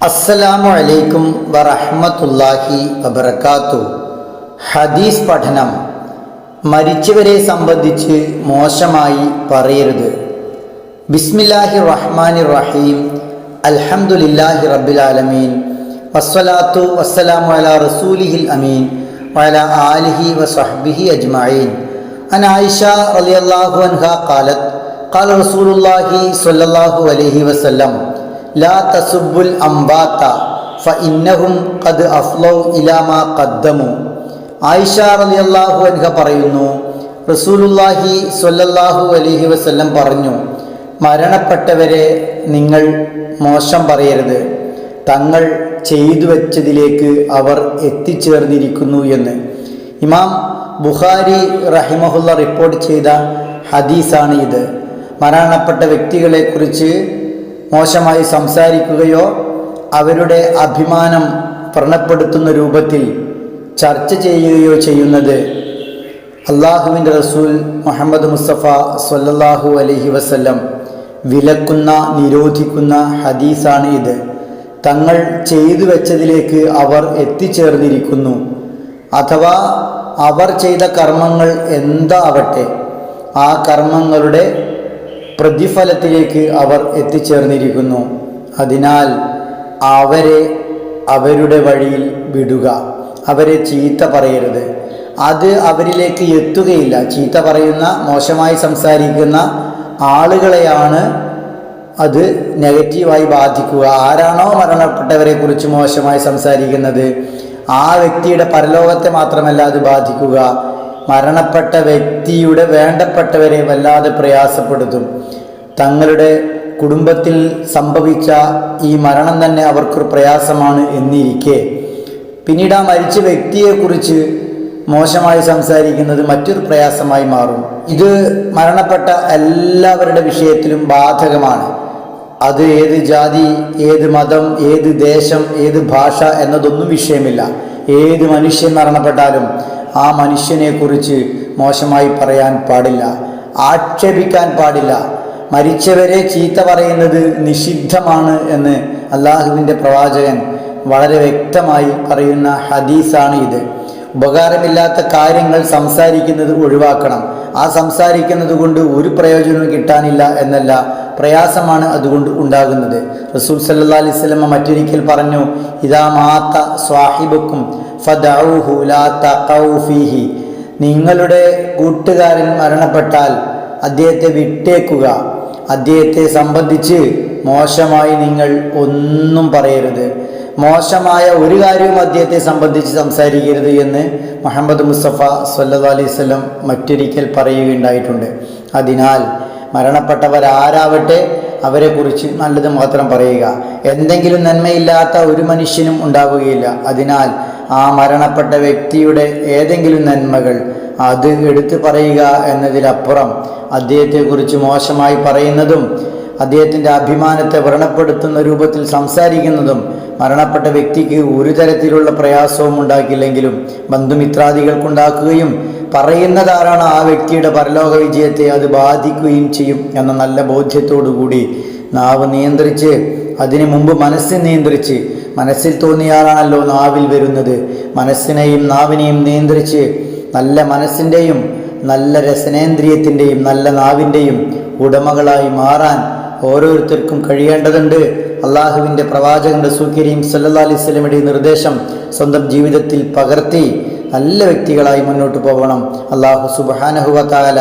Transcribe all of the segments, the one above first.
അസ്സലാമു അലൈക്കും വറഹ്മത്തുള്ളാഹി വബർക്കാത്തു ഹദീസ് പഠനം മരിച്ചവരെ സംബന്ധിച്ച് മോശമായി പറയരുത് ബിസ്മില്ലാഹി റഹ്മാനി റഹീം അൽഹംദുലില്ലാഹി റബ്ബിൽ ആലമീൻ വസ്സലാത്തു വസ്സലാമു അലാ റസൂലിഹിൽ അമീൻ വഅലാ ആലിഹി വസഹ്ബിഹി അജ്മഈൻ അൻ ആയിഷ റളിയല്ലാഹു അൻഹ ഖാലത് قال رسول الله صلى الله عليه وسلم ലാ തസുബുൽ അംബാത്ത ഫ ഇന്നഹും കത് അഫ്ലൗ ഇലാമ കദ്ദമു ആയിഷ അലി അള്ളാഹു അൻഹ പറയുന്നു റസൂലുല്ലാഹി സ്വല്ലല്ലാഹു അലിഹി വസ്ല്ലം പറഞ്ഞു മരണപ്പെട്ടവരെ നിങ്ങൾ മോശം പറയരുത്. തങ്ങൾ ചെയ്തു വെച്ചതിലേക്ക് അവർ എത്തിച്ചേർന്നിരിക്കുന്നു എന്ന്. ഇമാം ബുഖാരി റഹിമഹുല്ല റിപ്പോർട്ട് ചെയ്ത ഹദീസാണ് ഇത്. മരണപ്പെട്ട വ്യക്തികളെക്കുറിച്ച് മോശമായി സംസാരിക്കുകയോ അവരുടെ അഭിമാനം വ്രണപ്പെടുത്തുന്ന രൂപത്തിൽ ചർച്ച ചെയ്യുകയോ ചെയ്യുന്നത് അള്ളാഹുവിന്റെ റസൂൽ മുഹമ്മദ് മുസ്തഫ സല്ലാഹു അലഹി വസ്ല്ലം വിലക്കുന്ന നിരോധിക്കുന്ന ഹദീസാണ് ഇത്. തങ്ങൾ ചെയ്തു വെച്ചതിലേക്ക് അവർ എത്തിച്ചേർന്നിരിക്കുന്നു. അഥവാ അവർ ചെയ്ത കർമ്മങ്ങൾ എന്താവട്ടെ ആ കർമ്മങ്ങളുടെ പ്രതിഫലത്തിലേക്ക് അവർ എത്തിച്ചേർന്നിരിക്കുന്നു. അതിനാൽ അവരെ അവരുടെ വഴിയിൽ വിടുക. അവരെ ചീത്ത പറയരുത്. അത് അവരിലേക്ക് എത്തുകയില്ല. ചീത്ത പറയുന്ന മോശമായി സംസാരിക്കുന്ന ആളുകളെയാണ് അത് നെഗറ്റീവായി ബാധിക്കുക. ആരാണോ മരണപ്പെട്ടവരെ കുറിച്ച് മോശമായി സംസാരിക്കുന്നത് ആ വ്യക്തിയുടെ പരലോകത്തെ മാത്രമല്ല അത് ബാധിക്കുക. മരണപ്പെട്ട വ്യക്തിയുടെ വേണ്ടപ്പെട്ടവരെ വല്ലാതെ പ്രയാസപ്പെടുത്തും. തങ്ങളുടെ കുടുംബത്തിൽ സംഭവിച്ച ഈ മരണം തന്നെ അവർക്കൊരു പ്രയാസമാണ് എന്നിരിക്കെ. പിന്നീട് ആ മരിച്ച വ്യക്തിയെക്കുറിച്ച് മോശമായി സംസാരിക്കുന്നത് മറ്റൊരു പ്രയാസമായി മാറും. ഇത് മരണപ്പെട്ട എല്ലാവരുടെ വിഷയത്തിലും ബാധകമാണ്. അത് ഏത് ജാതി ഏത് മതം ഏത് ദേശം ഏത് ഭാഷ എന്നതൊന്നും വിഷയമില്ല. ഏത് മനുഷ്യൻ മരണപ്പെട്ടാലും ആ മനുഷ്യനെക്കുറിച്ച് മോശമായി പറയാൻ പാടില്ല ആക്ഷേപിക്കാൻ പാടില്ല. മരിച്ചവരെ ചീത്ത പറയുന്നത് നിഷിദ്ധമാണ് എന്ന് അള്ളാഹുവിന്റെ പ്രവാചകൻ വളരെ വ്യക്തമായി പറയുന്ന ഹദീസാണ് ഇത്. ഉപകാരമില്ലാത്ത കാര്യങ്ങൾ സംസാരിക്കുന്നത് ഒഴിവാക്കണം. ആ സംസാരിക്കുന്നത് കൊണ്ട് ഒരു പ്രയോജനവും കിട്ടാനില്ല എന്നല്ല പ്രയാസമാണ് അതുകൊണ്ട് ഉണ്ടാകുന്നത്. റസൂൽ സല്ലാ സ്വലമ മറ്റൊരിക്കൽ പറഞ്ഞു ഇതാ മാത്ത സ്വാഹിബക്കും ഫീഹി. നിങ്ങളുടെ കൂട്ടുകാരൻ മരണപ്പെട്ടാൽ അദ്ദേഹത്തെ വിട്ടേക്കുക. അദ്ദേഹത്തെ സംബന്ധിച്ച് മോശമായി നിങ്ങൾ ഒന്നും പറയരുത്. മോശമായ ഒരു കാര്യവും അദ്ദേഹത്തെ സംബന്ധിച്ച് സംസാരിക്കരുത് എന്ന് മുഹമ്മദ് മുസ്തഫ സല്ലാ അലൈഹി സ്വലം മറ്റൊരിക്കൽ പറയുകയുണ്ടായിട്ടുണ്ട്. അതിനാൽ മരണപ്പെട്ടവരാരാവട്ടെ അവരെക്കുറിച്ച് നല്ലത് മാത്രം പറയുക. എന്തെങ്കിലും നന്മയില്ലാത്ത ഒരു മനുഷ്യനും ഉണ്ടാവുകയില്ല. അതിനാൽ ആ മരണപ്പെട്ട വ്യക്തിയുടെ ഏതെങ്കിലും നന്മകൾ അത് എടുത്തു പറയുക എന്നതിലപ്പുറം അദ്ദേഹത്തെക്കുറിച്ച് മോശമായി പറയുന്നതും അദ്ദേഹത്തിന്റെ അഭിമാനത്തെ വ്രണപ്പെടുത്തുന്ന രൂപത്തിൽ സംസാരിക്കുന്നതും മരണപ്പെട്ട വ്യക്തിക്ക് ഒരു തരത്തിലുള്ള പ്രയാസവും ഉണ്ടാക്കില്ലെങ്കിലും ബന്ധുമിത്രാദികൾക്കുണ്ടാക്കുകയും പറയുന്നതാരാണ് ആ വ്യക്തിയുടെ പരലോക വിജയത്തെ അത് ബാധിക്കുകയും ചെയ്യും എന്ന നല്ല ബോധ്യത്തോടുകൂടി നാവ് നിയന്ത്രിച്ച് അതിനു മുമ്പ് മനസ്സിൽ നിയന്ത്രിച്ച് മനസ്സിൽ തോന്നിയാലാണല്ലോ നാവിൽ വരുന്നത്. മനസ്സിനെയും നാവിനെയും നിയന്ത്രിച്ച് നല്ല മനസ്സിന്റെയും നല്ല രസനേന്ദ്രിയത്തിന്റെയും നല്ല നാവിന്റെയും ഉടമകളായി മാറാൻ ഓരോരുത്തർക്കും കഴിയേണ്ടതുണ്ട്. അള്ളാഹുവിന്റെ പ്രവാചകൻ റസൂൽ സല്ലാ അലൈഹി സ്വലമിയുടെ നിർദ്ദേശം സ്വന്തം ജീവിതത്തിൽ പകർത്തി നല്ല വ്യക്തികളായി മുന്നോട്ട് പോകണം. അള്ളാഹു സുബാനഹുവത്താല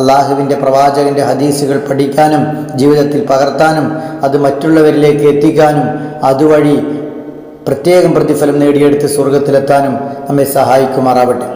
അള്ളാഹുവിന്റെ പ്രവാചകന്റെ ഹദീസുകൾ പഠിക്കാനും ജീവിതത്തിൽ പകർത്താനും അത് മറ്റുള്ളവരിലേക്ക് എത്തിക്കാനും അതുവഴി പ്രത്യേകം പ്രതിഫലം നേടിയെടുത്ത് സ്വർഗത്തിലെത്താനും നമ്മെ സഹായിക്കുമാറാവട്ടെ.